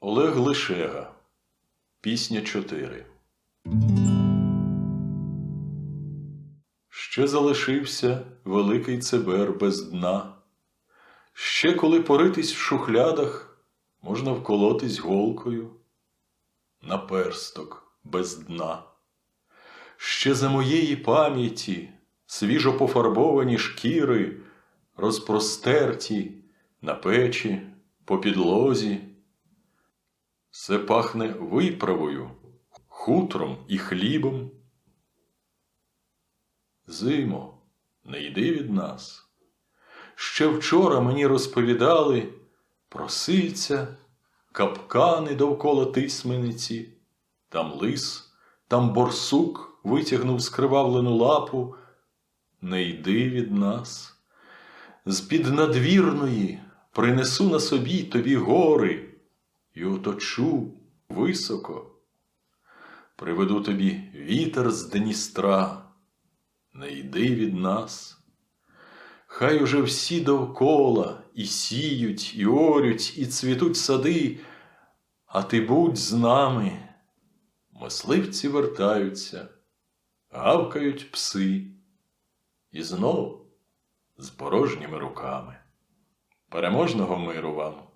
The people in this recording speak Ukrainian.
Олег Лишега. Пісня 4. Ще залишився великий цебер без дна. Ще коли поритись в шухлядах, можна вколотись голкою на персток без дна. Ще за моєї пам'яті свіжо пофарбовані шкіри, розпростерті на печі, по підлозі. Все пахне виправою, хутром і хлібом. Зимо, не йди від нас. Ще вчора мені розповідали про сильця, капкани довкола тисмениці, там лис, там борсук витягнув скривавлену лапу. Не йди від нас. З-під надвірної принесу на собі тобі гори і оточу високо. Приведу тобі вітер з Дністра, не йди від нас. Хай уже всі довкола і сіють, і орють, і цвітуть сади, а ти будь з нами. Мисливці вертаються, гавкають пси, і знов з порожніми руками. Переможного миру вам!